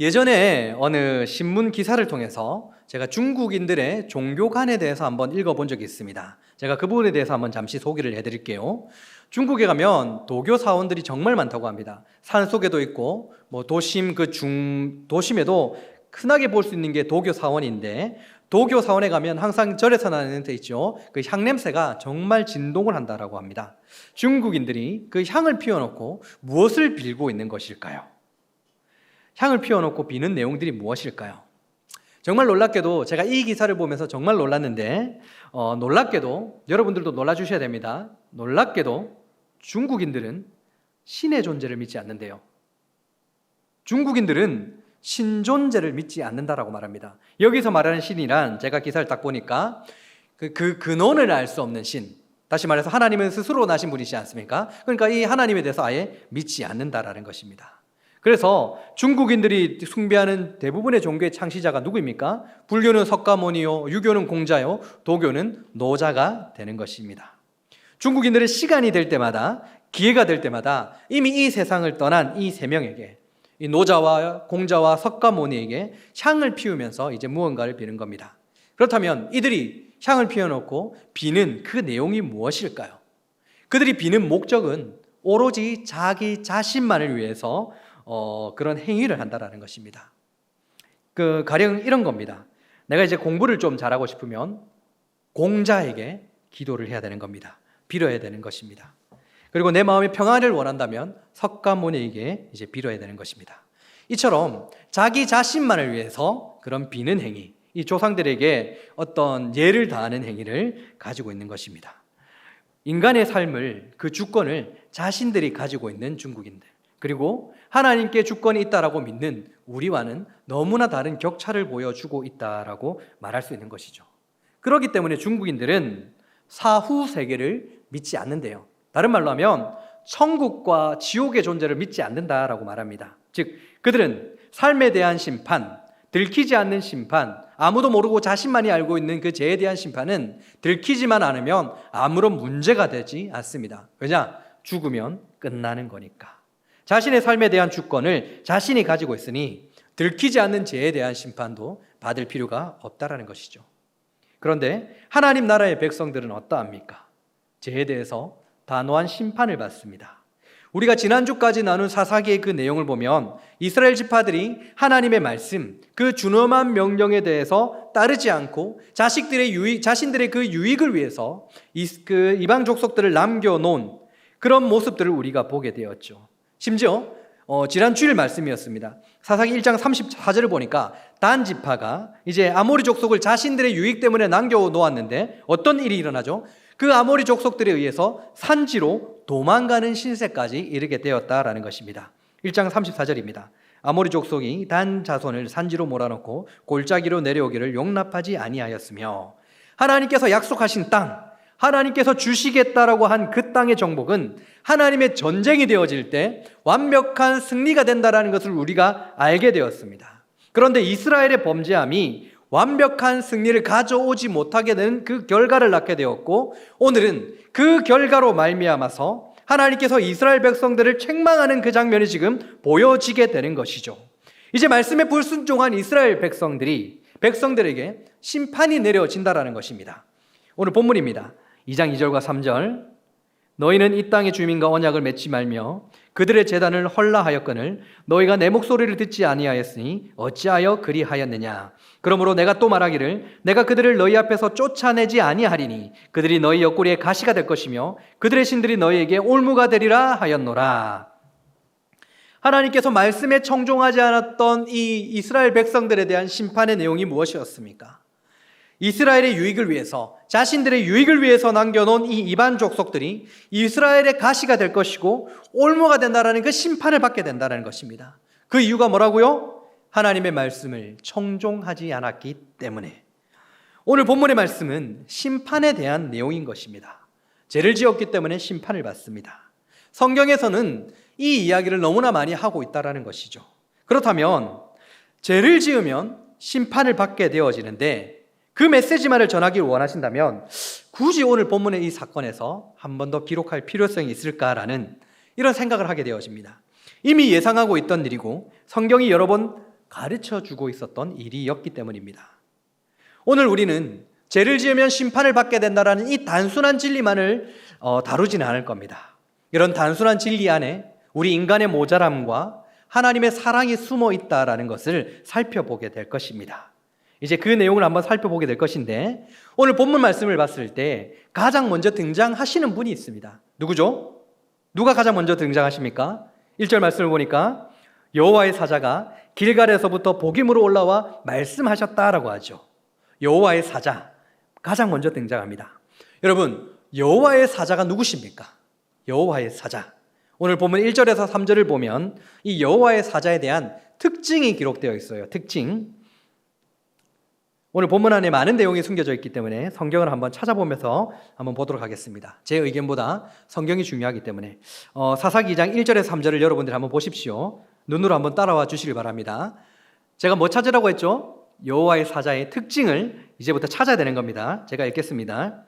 예전에 어느 신문 기사를 통해서 제가 중국인들의 종교관에 대해서 한번 읽어본 적이 있습니다. 제가 그 부분에 대해서 한번 잠시 소개를 해드릴게요. 중국에 가면 도교 사원들이 정말 많다고 합니다. 산 속에도 있고 뭐 도심 그 중 도심에도 흔하게 볼 수 있는 게 도교 사원인데 도교 사원에 가면 항상 절에서 나는 데 있죠. 그 향 냄새가 정말 진동을 한다라고 합니다. 중국인들이 그 향을 피워놓고 무엇을 빌고 있는 것일까요? 향을 피워놓고 비는 내용들이 무엇일까요? 정말 놀랍게도 제가 이 기사를 보면서 정말 놀랐는데 어, 놀랍게도 여러분들도 놀라주셔야 됩니다. 놀랍게도 중국인들은 신의 존재를 믿지 않는데요. 중국인들은 신존재를 믿지 않는다라고 말합니다. 여기서 말하는 신이란 제가 기사를 딱 보니까 그, 그 근원을 알 수 없는 신. 다시 말해서 하나님은 스스로 나신 분이지 않습니까? 그러니까 이 하나님에 대해서 아예 믿지 않는다라는 것입니다. 그래서 중국인들이 숭배하는 대부분의 종교의 창시자가 누구입니까? 불교는 석가모니요, 유교는 공자요, 도교는 노자가 되는 것입니다. 중국인들은 시간이 될 때마다 기회가 될 때마다 이미 이 세상을 떠난 이 세 명에게 이 노자와 공자와 석가모니에게 향을 피우면서 이제 무언가를 비는 겁니다. 그렇다면 이들이 향을 피워놓고 비는 그 내용이 무엇일까요? 그들이 비는 목적은 오로지 자기 자신만을 위해서 어, 그런 행위를 한다라는 것입니다. 그 가령 이런 겁니다. 내가 이제 공부를 좀 잘하고 싶으면 공자에게 기도를 해야 되는 겁니다. 빌어야 되는 것입니다. 그리고 내 마음의 평안을 원한다면 석가모니에게 이제 빌어야 되는 것입니다. 이처럼 자기 자신만을 위해서 그런 비는 행위, 이 조상들에게 어떤 예를 다하는 행위를 가지고 있는 것입니다. 인간의 삶을 그 주권을 자신들이 가지고 있는 중국인들 그리고 하나님께 주권이 있다라고 믿는 우리와는 너무나 다른 격차를 보여주고 있다라고 말할 수 있는 것이죠. 그렇기 때문에 중국인들은 사후 세계를 믿지 않는데요. 다른 말로 하면 천국과 지옥의 존재를 믿지 않는다라고 말합니다. 즉 그들은 삶에 대한 심판, 들키지 않는 심판, 아무도 모르고 자신만이 알고 있는 그 죄에 대한 심판은 들키지만 않으면 아무런 문제가 되지 않습니다. 왜냐? 죽으면 끝나는 거니까. 자신의 삶에 대한 주권을 자신이 가지고 있으니 들키지 않는 죄에 대한 심판도 받을 필요가 없다라는 것이죠. 그런데 하나님 나라의 백성들은 어떠합니까? 죄에 대해서 단호한 심판을 받습니다. 우리가 지난주까지 나눈 사사기의 그 내용을 보면 이스라엘 지파들이 하나님의 말씀, 그 준엄한 명령에 대해서 따르지 않고 자식들의 유익, 자신들의 그 유익을 위해서 이, 그 이방 족속들을 남겨놓은 그런 모습들을 우리가 보게 되었죠. 심지어 어, 지난 주일 말씀이었습니다. 사사기 1장 34절을 보니까 단 지파가 이제 아모리 족속을 자신들의 유익 때문에 남겨 놓았는데 어떤 일이 일어나죠? 그 아모리 족속들에 의해서 산지로 도망가는 신세까지 이르게 되었다라는 것입니다. 1장 34절입니다. 아모리 족속이 단 자손을 산지로 몰아넣고 골짜기로 내려오기를 용납하지 아니하였으며 하나님께서 약속하신 땅 하나님께서 주시겠다라고 한 그 땅의 정복은 하나님의 전쟁이 되어질 때 완벽한 승리가 된다라는 것을 우리가 알게 되었습니다. 그런데 이스라엘의 범죄함이 완벽한 승리를 가져오지 못하게 되는 그 결과를 낳게 되었고 오늘은 그 결과로 말미암아서 하나님께서 이스라엘 백성들을 책망하는 그 장면이 지금 보여지게 되는 것이죠. 이제 말씀에 불순종한 이스라엘 백성들이 백성들에게 심판이 내려진다라는 것입니다. 오늘 본문입니다. 2장 2절과 3절 너희는 이 땅의 주민과 언약을 맺지 말며 그들의 재단을 헐라하였거늘 너희가 내 목소리를 듣지 아니하였으니 어찌하여 그리하였느냐? 그러므로 내가 또 말하기를 내가 그들을 너희 앞에서 쫓아내지 아니하리니 그들이 너희 옆구리에 가시가 될 것이며 그들의 신들이 너희에게 올무가 되리라 하였노라. 하나님께서 말씀에 청종하지 않았던 이 이스라엘 백성들에 대한 심판의 내용이 무엇이었습니까? 이스라엘의 유익을 위해서 자신들의 유익을 위해서 남겨놓은 이 이반 족속들이 이스라엘의 가시가 될 것이고 올무가 된다라는 그 심판을 받게 된다는 것입니다. 그 이유가 뭐라고요? 하나님의 말씀을 청종하지 않았기 때문에 오늘 본문의 말씀은 심판에 대한 내용인 것입니다. 죄를 지었기 때문에 심판을 받습니다. 성경에서는 이 이야기를 너무나 많이 하고 있다라는 것이죠. 그렇다면 죄를 지으면 심판을 받게 되어지는데 그 메시지만을 전하기를 원하신다면 굳이 오늘 본문의 이 사건에서 한 번 더 기록할 필요성이 있을까라는 이런 생각을 하게 되어집니다. 이미 예상하고 있던 일이고 성경이 여러 번 가르쳐 주고 있었던 일이었기 때문입니다. 오늘 우리는 죄를 지으면 심판을 받게 된다라는 이 단순한 진리만을 어, 다루지는 않을 겁니다. 이런 단순한 진리 안에 우리 인간의 모자람과 하나님의 사랑이 숨어 있다라는 것을 살펴보게 될 것입니다. 이제 그 내용을 한번 살펴보게 될 것인데 오늘 본문 말씀을 봤을 때 가장 먼저 등장하시는 분이 있습니다. 누구죠? 누가 가장 먼저 등장하십니까? 1절 말씀을 보니까 여호와의 사자가 길갈에서부터 복임으로 올라와 말씀하셨다라고 하죠. 여호와의 사자 가장 먼저 등장합니다. 여러분, 여호와의 사자가 누구십니까? 여호와의 사자. 오늘 보면 1절에서 3절을 보면 이 여호와의 사자에 대한 특징이 기록되어 있어요. 특징. 오늘 본문 안에 많은 내용이 숨겨져 있기 때문에 성경을 한번 찾아보면서 한번 보도록 하겠습니다. 제 의견보다 성경이 중요하기 때문에 어, 사사기 2장 1절에서 3절을 여러분들이 한번 보십시오. 눈으로 한번 따라와 주시길 바랍니다. 제가 뭐 찾으라고 했죠? 여호와의 사자의 특징을 이제부터 찾아야 되는 겁니다. 제가 읽겠습니다.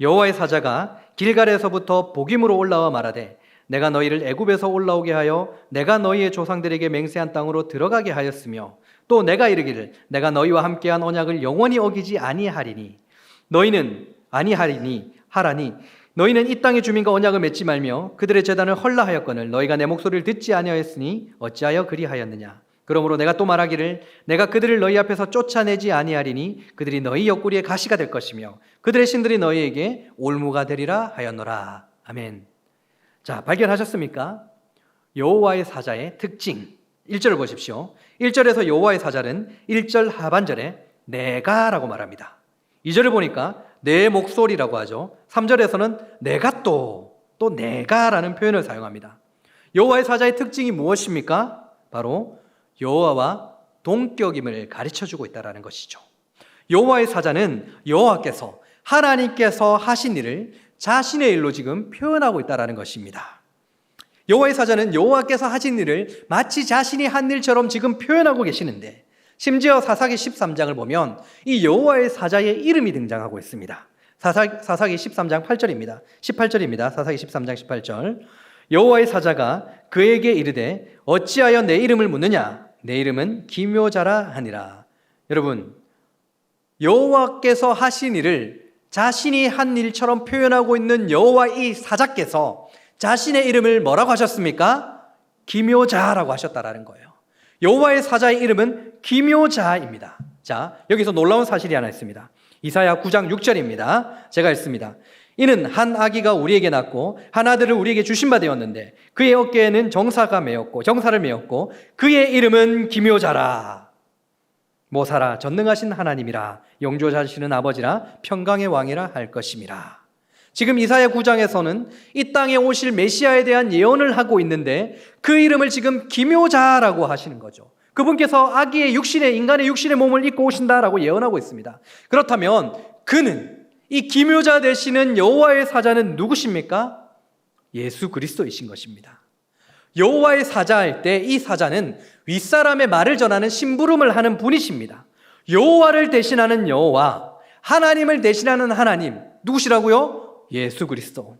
여호와의 사자가 길갈에서부터 복임으로 올라와 말하되 내가 너희를 애굽에서 올라오게 하여 내가 너희의 조상들에게 맹세한 땅으로 들어가게 하였으며 또 내가 이르기를 내가 너희와 함께한 언약을 영원히 어기지 아니하리니 너희는 아니하리니 하라니 너희는 이 땅의 주민과 언약을 맺지 말며 그들의 재단을 헐라하였거늘 너희가 내 목소리를 듣지 아니하였으니 어찌하여 그리하였느냐 그러므로 내가 또 말하기를 내가 그들을 너희 앞에서 쫓아내지 아니하리니 그들이 너희 옆구리에 가시가 될 것이며 그들의 신들이 너희에게 올무가 되리라 하였노라 아멘. 자 발견하셨습니까? 여호와의 사자의 특징 1절을 보십시오. 1절에서 여호와의 사자는 1절 하반절에 내가라고 말합니다. 2절을 보니까 내 목소리라고 하죠. 3절에서는 내가 또, 또 내가라는 표현을 사용합니다. 여호와의 사자의 특징이 무엇입니까? 바로 여호와와 동격임을 가르쳐 주고 있다라는 것이죠. 여호와의 사자는 여호와께서 하나님께서 하신 일을 자신의 일로 지금 표현하고 있다라는 것입니다. 여호와의 사자는 여호와께서 하신 일을 마치 자신이 한 일처럼 지금 표현하고 계시는데 심지어 사사기 13장을 보면 이 여호와의 사자의 이름이 등장하고 있습니다. 사사, 사사기 13장 8절입니다. 18절입니다. 사사기 13장 18절. 여호와의 사자가 그에게 이르되 어찌하여 내 이름을 묻느냐 내 이름은 기묘자라 하니라. 여러분 여호와께서 하신 일을 자신이 한 일처럼 표현하고 있는 여호와 이 사자께서 자신의 이름을 뭐라고 하셨습니까? 기묘자라고 하셨다라는 거예요. 여호와의 사자의 이름은 기묘자입니다. 자, 여기서 놀라운 사실이 하나 있습니다. 이사야 9장 6절입니다. 제가 읽습니다. 이는 한 아기가 우리에게 낳고 한 아들을 우리에게 주신 바 되었는데 그의 어깨에는 정사가 매었고 정사를 매었고 그의 이름은 기묘자라. 모사라 전능하신 하나님이라 영조자시는 아버지라 평강의 왕이라 할 것임이라. 지금 이사야 9장에서는 이 땅에 오실 메시아에 대한 예언을 하고 있는데 그 이름을 지금 기묘자라고 하시는 거죠. 그분께서 아기의 육신의 인간의 육신의 몸을 입고 오신다라고 예언하고 있습니다. 그렇다면 그는 이 기묘자 되시는 여호와의 사자는 누구십니까? 예수 그리스도이신 것입니다. 여호와의 사자일 때 이 사자는 윗사람의 말을 전하는 심부름을 하는 분이십니다. 여호와를 대신하는 여호와, 하나님을 대신하는 하나님 누구시라고요? 예수 그리스도.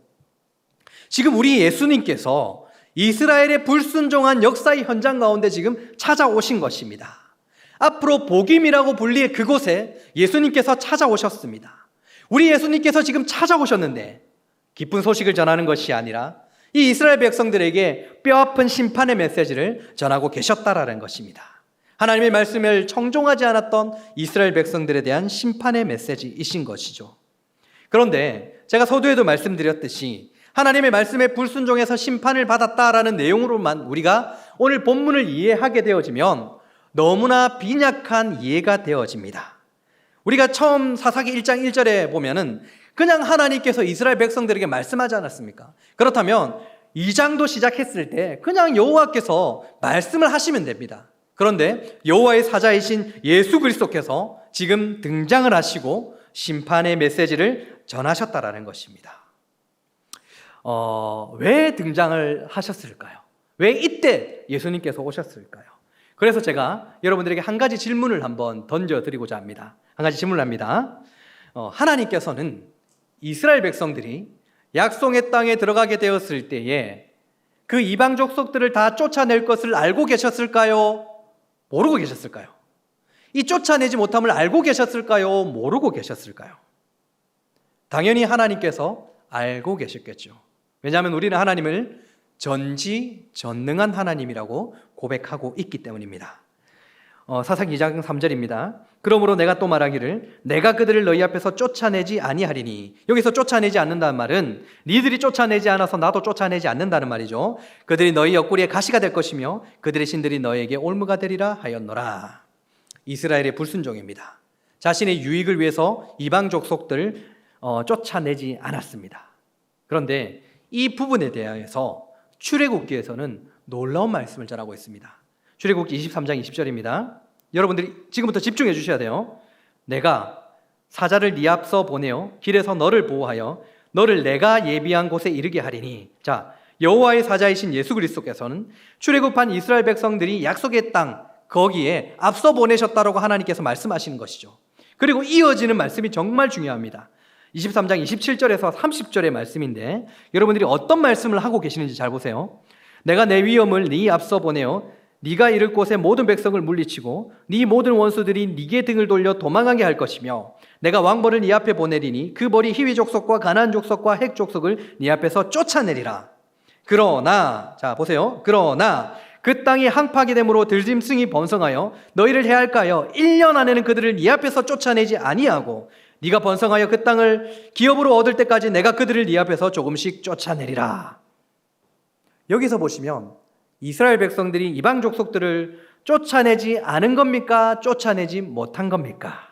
지금 우리 예수님께서 이스라엘의 불순종한 역사의 현장 가운데 지금 찾아오신 것입니다. 앞으로 복임이라고 불릴 그곳에 예수님께서 찾아오셨습니다. 우리 예수님께서 지금 찾아오셨는데 기쁜 소식을 전하는 것이 아니라 이 이스라엘 백성들에게 뼈아픈 심판의 메시지를 전하고 계셨다라는 것입니다. 하나님의 말씀을 청종하지 않았던 이스라엘 백성들에 대한 심판의 메시지이신 것이죠. 그런데 제가 서두에도 말씀드렸듯이 하나님의 말씀에 불순종해서 심판을 받았다라는 내용으로만 우리가 오늘 본문을 이해하게 되어지면 너무나 빈약한 이해가 되어집니다. 우리가 처음 사사기 1장 1절에 보면은 그냥 하나님께서 이스라엘 백성들에게 말씀하지 않았습니까? 그렇다면 2장도 시작했을 때 그냥 여호와께서 말씀을 하시면 됩니다. 그런데 여호와의 사자이신 예수 그리스도께서 지금 등장을 하시고 심판의 메시지를 전하셨다라는 것입니다. 어, 왜 등장을 하셨을까요? 왜 이때 예수님께서 오셨을까요? 그래서 제가 여러분들에게 한 가지 질문을 한번 던져드리고자 합니다. 한 가지 질문을 합니다. 어, 하나님께서는 이스라엘 백성들이 약속의 땅에 들어가게 되었을 때에 그 이방 족속들을 다 쫓아낼 것을 알고 계셨을까요? 모르고 계셨을까요? 이 쫓아내지 못함을 알고 계셨을까요? 모르고 계셨을까요? 당연히 하나님께서 알고 계셨겠죠. 왜냐하면 우리는 하나님을 전지 전능한 하나님이라고 고백하고 있기 때문입니다. 어, 사사기 2장 3절입니다. 그러므로 내가 또 말하기를 내가 그들을 너희 앞에서 쫓아내지 아니하리니 여기서 쫓아내지 않는다는 말은 니들이 쫓아내지 않아서 나도 쫓아내지 않는다는 말이죠. 그들이 너희 옆구리에 가시가 될 것이며 그들의 신들이 너에게 올무가 되리라 하였노라. 이스라엘의 불순종입니다. 자신의 유익을 위해서 이방 족속들을 어, 쫓아내지 않았습니다. 그런데 이 부분에 대하여서 출애굽기에서는 놀라운 말씀을 전하고 있습니다. 출애굽기 23장 20절입니다. 여러분들이 지금부터 집중해 주셔야 돼요. 내가 사자를 네 앞서 보내어 길에서 너를 보호하여 너를 내가 예비한 곳에 이르게 하리니 자 여호와의 사자이신 예수 그리스도께서는 출애굽한 이스라엘 백성들이 약속의 땅 거기에 앞서 보내셨다라고 하나님께서 말씀하시는 것이죠. 그리고 이어지는 말씀이 정말 중요합니다. 23장 27절에서 30절의 말씀인데 여러분들이 어떤 말씀을 하고 계시는지 잘 보세요. 내가 내 위엄을 네 앞서 보내어 네가 이를 곳에 모든 백성을 물리치고 네 모든 원수들이 네게 등을 돌려 도망하게 할 것이며 내가 왕벌을 네 앞에 보내리니 그 벌이 희위 족속과 가나안 족속과 핵 족속을 네 앞에서 쫓아내리라. 그러나 자 보세요. 그러나 그 땅이 되므로 들짐승이 번성하여 너희를 해할까요? 1년 안에는 그들을 네 앞에서 쫓아내지 아니하고 네가 번성하여 그 땅을 기업으로 얻을 때까지 내가 그들을 네 앞에서 조금씩 쫓아내리라. 여기서 보시면 이스라엘 백성들이 이방 족속들을 쫓아내지 않은 겁니까? 쫓아내지 못한 겁니까?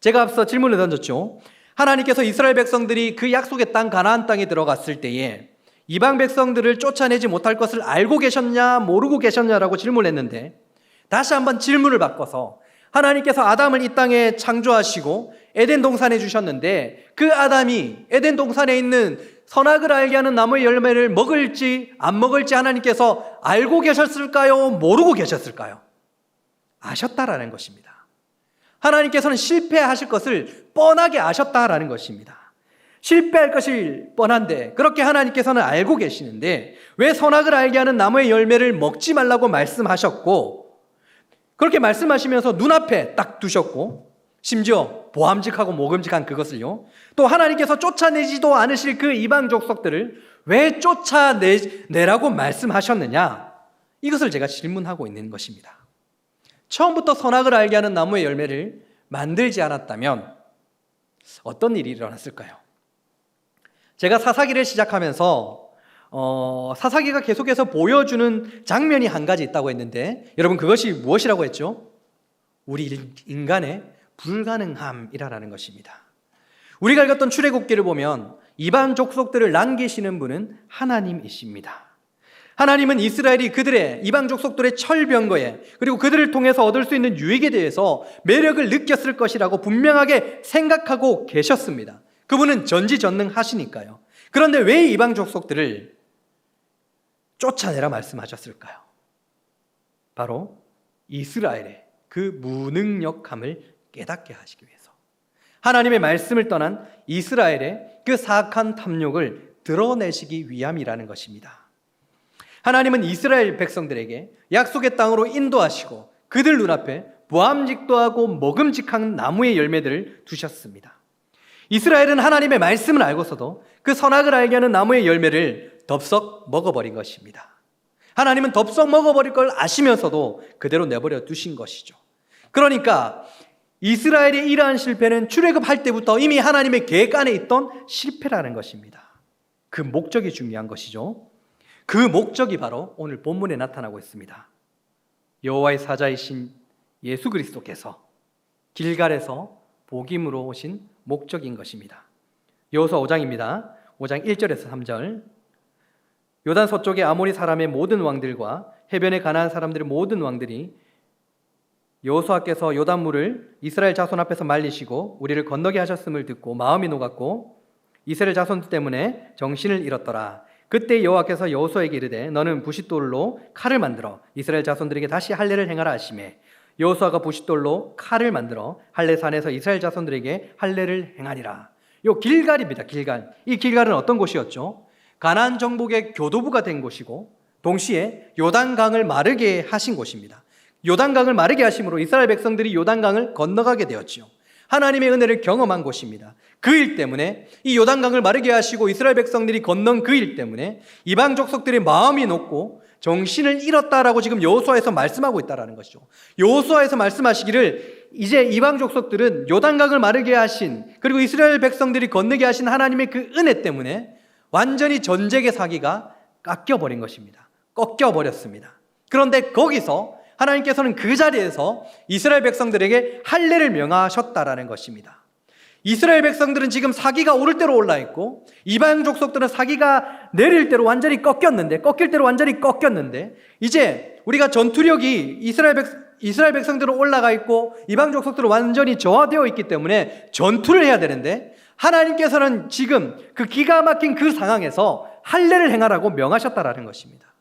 제가 앞서 질문을 던졌죠. 하나님께서 이스라엘 백성들이 그 약속의 땅 가나안 땅에 들어갔을 때에 이방 백성들을 쫓아내지 못할 것을 알고 계셨냐, 모르고 계셨냐라고 질문했는데 다시 한번 질문을 바꿔서 하나님께서 아담을 이 땅에 창조하시고 에덴 동산에 주셨는데 그 아담이 에덴 동산에 있는 선악을 알게 하는 나무의 열매를 먹을지 안 먹을지 하나님께서 알고 계셨을까요? 모르고 계셨을까요? 아셨다라는 것입니다. 하나님께서는 실패하실 것을 뻔하게 아셨다라는 것입니다. 실패할 것이 뻔한데 그렇게 하나님께서는 알고 계시는데 왜 선악을 알게 하는 나무의 열매를 먹지 말라고 말씀하셨고 그렇게 말씀하시면서 눈앞에 딱 두셨고 심지어 보암직하고 모금직한 그것을요. 또 하나님께서 쫓아내지도 않으실 그 이방 족속들을 왜 쫓아내라고 말씀하셨느냐? 이것을 제가 질문하고 있는 것입니다. 처음부터 선악을 알게 하는 나무의 열매를 만들지 않았다면 어떤 일이 일어났을까요? 제가 사사기를 시작하면서 어, 사사기가 계속해서 보여주는 장면이 한 가지 있다고 했는데 여러분 그것이 무엇이라고 했죠? 우리 인간의 불가능함이라는 것입니다. 우리가 읽었던 출애굽기를 보면 이방 족속들을 남기시는 분은 하나님이십니다. 하나님은 이스라엘이 그들의 이방 족속들의 철병거에 그리고 그들을 통해서 얻을 수 있는 유익에 대해서 매력을 느꼈을 것이라고 분명하게 생각하고 계셨습니다. 그분은 전지전능하시니까요. 그런데 왜 이방 족속들을 쫓아내라 말씀하셨을까요? 바로 이스라엘의 그 무능력함을 깨닫게 하시기 위해서. 하나님의 말씀을 떠난 이스라엘의 그 사악한 탐욕을 드러내시기 위함이라는 것입니다. 하나님은 이스라엘 백성들에게 약속의 땅으로 인도하시고 그들 눈앞에 보암직도 하고 먹음직한 나무의 열매들을 두셨습니다. 이스라엘은 하나님의 말씀을 알고서도 그 선악을 알게 하는 나무의 열매를 덥석 먹어버린 것입니다. 하나님은 덥석 먹어버릴 걸 아시면서도 그대로 내버려 두신 것이죠. 그러니까 이스라엘의 이러한 실패는 출애굽할 때부터 이미 하나님의 계획 안에 있던 실패라는 것입니다. 그 목적이 중요한 것이죠. 그 목적이 바로 오늘 본문에 나타나고 있습니다. 여호와의 사자이신 예수 그리스도께서 길갈에서 복임으로 오신 목적인 것입니다. 여호수아 5장입니다. 5장 1절에서 3절. 요단 서쪽의 아모리 사람의 모든 왕들과 해변에 가나안 사람들의 모든 왕들이 여호수아께서 요단물을 이스라엘 자손 앞에서 말리시고 우리를 건너게 하셨음을 듣고 마음이 녹았고 이스라엘 자손 때문에 정신을 잃었더라. 그때 여호와께서 여호수아에게 이르되 너는 부싯돌로 칼을 만들어 이스라엘 자손들에게 다시 할례를 행하라 하시매 여호수아가 부싯돌로 칼을 만들어 할례 산에서 이스라엘 자손들에게 할례를 행하니라. 요 길갈입니다. 길갈. 이 길갈은 어떤 곳이었죠? 가나안 정복의 교도부가 된 곳이고 동시에 요단강을 마르게 하신 곳입니다. 요단강을 마르게 하심으로 이스라엘 백성들이 요단강을 건너가게 되었지요. 하나님의 은혜를 경험한 곳입니다. 그 일 때문에 이 요단강을 마르게 하시고 이스라엘 백성들이 건넌 그 일 때문에 이방 족속들의 마음이 높고 정신을 잃었다라고 지금 여호수아에서 말씀하고 있다라는 것이죠. 여호수아에서 말씀하시기를 이제 이방 족속들은 요단강을 마르게 하신 그리고 이스라엘 백성들이 건너게 하신 하나님의 그 은혜 때문에 완전히 전쟁의 사기가 깎여 버린 것입니다. 꺾여 버렸습니다. 그런데 거기서 하나님께서는 그 자리에서 이스라엘 백성들에게 할례를 명하셨다라는 것입니다. 이스라엘 백성들은 지금 사기가 오를 대로 올라 있고 이방 족속들은 사기가 내릴 대로 완전히 꺾였는데 꺾일 대로 완전히 꺾였는데 이제 우리가 전투력이 이스라엘 백 이스라엘 백성들은 올라가 있고 이방 족속들은 완전히 저하되어 있기 때문에 전투를 해야 되는데 하나님께서는 지금 그 기가 막힌 그 상황에서 할례를 행하라고 명하셨다라는 것입니다.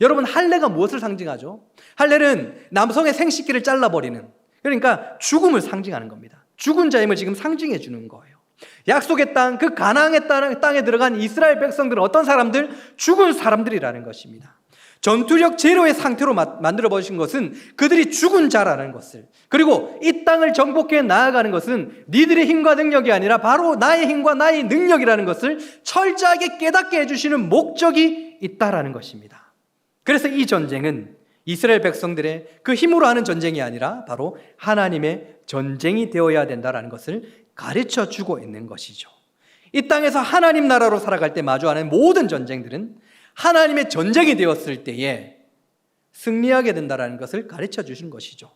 여러분 할례가 무엇을 상징하죠? 할례는 남성의 생식기를 잘라버리는 그러니까 죽음을 상징하는 겁니다. 죽은 자임을 지금 상징해 주는 거예요. 약속의 땅, 그 가나안의 땅- 땅에 들어간 이스라엘 백성들은 어떤 사람들? 죽은 사람들이라는 것입니다. 전투력 제로의 상태로 마- 만들어 버신 것은 그들이 죽은 자라는 것을 그리고 이 땅을 정복해 나아가는 것은 니들의 힘과 능력이 아니라 바로 나의 힘과 나의 능력이라는 것을 철저하게 깨닫게 해주시는 목적이 있다라는 것입니다. 그래서 이 전쟁은 이스라엘 백성들의 그 힘으로 하는 전쟁이 아니라 바로 하나님의 전쟁이 되어야 된다라는 것을 가르쳐 주고 있는 것이죠. 이 땅에서 하나님 나라로 살아갈 때 마주하는 모든 전쟁들은 하나님의 전쟁이 되었을 때에 승리하게 된다라는 것을 가르쳐 주신 것이죠.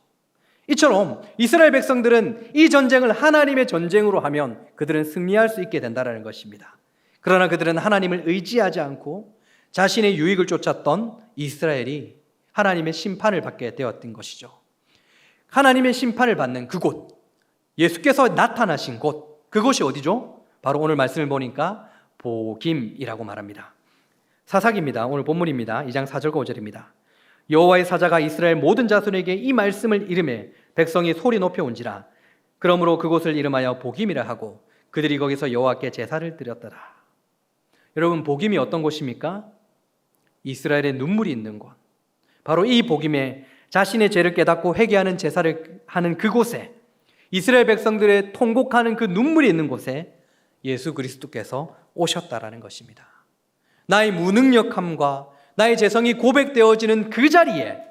이처럼 이스라엘 백성들은 이 전쟁을 하나님의 전쟁으로 하면 그들은 승리할 수 있게 된다라는 것입니다. 그러나 그들은 하나님을 의지하지 않고 자신의 유익을 쫓았던 이스라엘이 하나님의 심판을 받게 되었던 것이죠. 하나님의 심판을 받는 그곳, 예수께서 나타나신 곳, 그곳이 어디죠? 바로 오늘 말씀을 보니까 보김이라고 말합니다. 사사기입니다. 오늘 본문입니다. 2장 4절과 5절입니다. 여호와의 사자가 이스라엘 모든 자손에게 이 말씀을 이름해 백성이 소리 높여 온지라. 그러므로 그곳을 이름하여 보김이라 하고 그들이 거기서 여호와께 제사를 드렸더라. 여러분 복임이 어떤 곳입니까? 이스라엘의 눈물이 있는 곳. 바로 이 복임에 자신의 죄를 깨닫고 회개하는 제사를 하는 그곳에 이스라엘 백성들의 통곡하는 그 눈물이 있는 곳에 예수 그리스도께서 오셨다라는 것입니다. 나의 무능력함과 나의 재성이 고백되어지는 그 자리에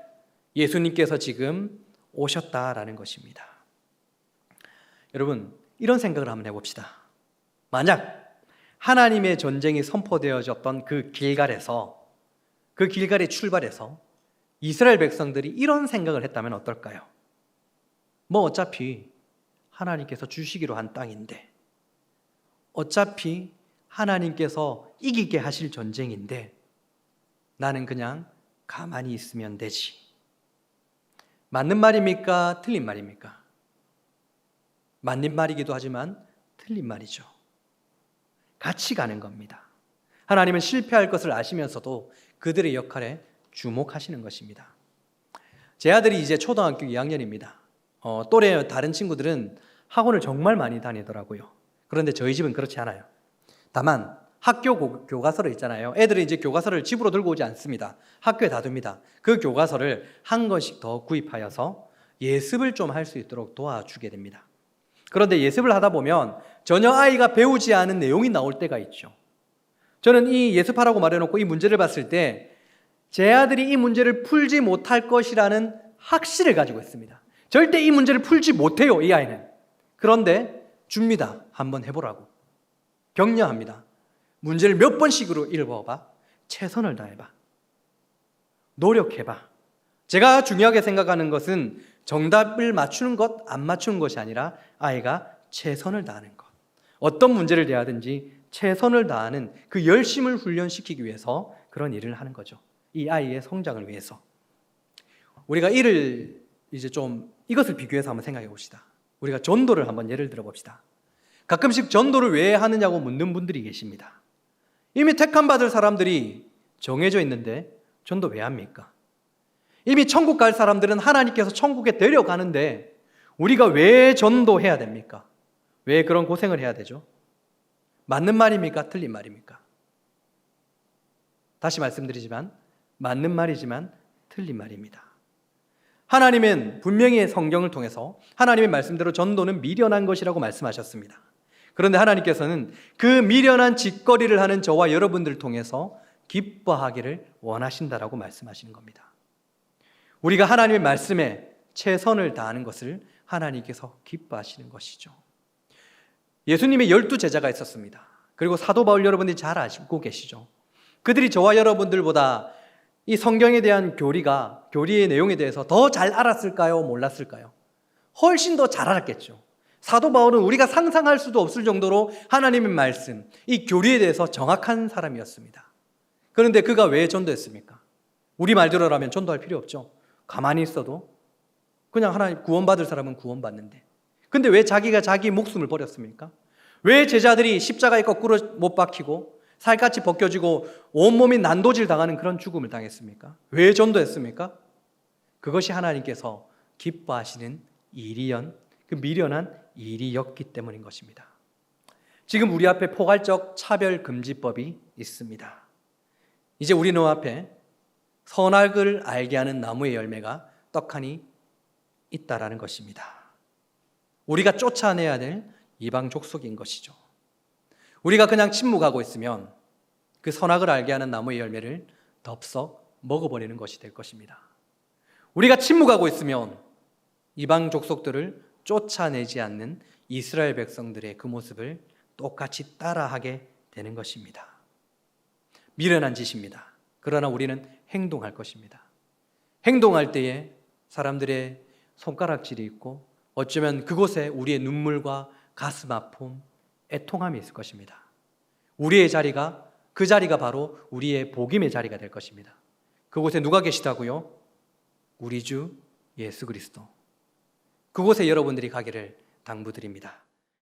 예수님께서 지금 오셨다라는 것입니다. 여러분, 이런 생각을 한번 해봅시다. 만약 하나님의 전쟁이 선포되어졌던 그 길갈에서 그 길갈에 출발해서 이스라엘 백성들이 이런 생각을 했다면 어떨까요? 뭐 어차피 하나님께서 주시기로 한 땅인데 어차피 하나님께서 이기게 하실 전쟁인데 나는 그냥 가만히 있으면 되지. 맞는 말입니까? 틀린 말입니까? 맞는 말이기도 하지만 틀린 말이죠. 같이 가는 겁니다. 하나님은 실패할 것을 아시면서도 그들의 역할에 주목하시는 것입니다. 제 아들이 이제 초등학교 2학년입니다. 어, 또래 다른 친구들은 학원을 정말 많이 다니더라고요. 그런데 저희 집은 그렇지 않아요. 다만 학교 고- 교과서를 있잖아요. 애들이 이제 교과서를 집으로 들고 오지 않습니다. 학교에 놔둡니다. 그 교과서를 한 권씩 더 구입하여서 예습을 좀 할 수 있도록 도와주게 됩니다. 그런데 예습을 하다 보면 전혀 아이가 배우지 않은 내용이 나올 때가 있죠. 저는 이 예습하라고 말해놓고 이 문제를 봤을 때 제 아들이 이 문제를 풀지 못할 것이라는 확신을 가지고 있습니다. 절대 이 문제를 풀지 못해요, 이 아이는. 그런데 줍니다. 한번 해보라고. 격려합니다. 문제를 몇 번씩으로 읽어봐. 최선을 다해봐. 노력해봐. 제가 중요하게 생각하는 것은 정답을 맞추는 것, 안 맞추는 것이 아니라 아이가 최선을 다하는 것. 어떤 문제를 대하든지 최선을 다하는 그 열심을 훈련시키기 위해서 그런 일을 하는 거죠. 이 아이의 성장을 위해서. 우리가 이를 이제 좀 이것을 비교해서 한번 생각해 봅시다. 우리가 전도를 한번 예를 들어 봅시다. 가끔씩 전도를 왜 하느냐고 묻는 분들이 계십니다. 이미 택함 받을 사람들이 정해져 있는데 전도 왜 합니까? 이미 천국 갈 사람들은 하나님께서 천국에 데려가는데 우리가 왜 전도해야 됩니까? 왜 그런 고생을 해야 되죠? 맞는 말입니까? 틀린 말입니까? 다시 말씀드리지만 맞는 말이지만 틀린 말입니다. 하나님은 분명히 성경을 통해서 하나님의 말씀대로 전도는 미련한 것이라고 말씀하셨습니다. 그런데 하나님께서는 그 미련한 짓거리를 하는 저와 여러분들을 통해서 기뻐하기를 원하신다라고 말씀하시는 겁니다. 우리가 하나님의 말씀에 최선을 다하는 것을 하나님께서 기뻐하시는 것이죠. 예수님의 열두 제자가 있었습니다. 그리고 사도 바울 여러분들이 잘 아시고 계시죠. 그들이 저와 여러분들보다 이 성경에 대한 교리가 교리의 내용에 대해서 더 잘 알았을까요? 몰랐을까요? 훨씬 더 잘 알았겠죠. 사도 바울은 우리가 상상할 수도 없을 정도로 하나님의 말씀, 이 교리에 대해서 정확한 사람이었습니다. 그런데 그가 왜 전도했습니까? 우리 말대로라면 전도할 필요 없죠. 가만히 있어도 그냥 하나님 구원받을 사람은 구원받는데. 근데 왜 자기가 자기 목숨을 버렸습니까? 왜 제자들이 십자가에 거꾸로 못 박히고 살같이 벗겨지고 온몸이 난도질 당하는 그런 죽음을 당했습니까? 왜 전도했습니까? 그것이 하나님께서 기뻐하시는 일이연, 그 미련한 일이었기 때문인 것입니다. 지금 우리 앞에 포괄적 차별금지법이 있습니다. 이제 우리 눈 앞에 선악을 알게 하는 나무의 열매가 떡하니 있다라는 것입니다. 우리가 쫓아내야 될 이방 족속인 것이죠. 우리가 그냥 침묵하고 있으면 그 선악을 알게 하는 나무의 열매를 덥석 먹어버리는 것이 될 것입니다. 우리가 침묵하고 있으면 이방 족속들을 쫓아내지 않는 이스라엘 백성들의 그 모습을 똑같이 따라하게 되는 것입니다. 미련한 짓입니다. 그러나 우리는 행동할 것입니다. 행동할 때에 사람들의 손가락질이 있고 어쩌면 그곳에 우리의 눈물과 가슴 아픔, 애통함이 있을 것입니다. 우리의 자리가 그 자리가 바로 우리의 복임의 자리가 될 것입니다. 그곳에 누가 계시다고요? 우리 주 예수 그리스도. 그곳에 여러분들이 가기를 당부드립니다.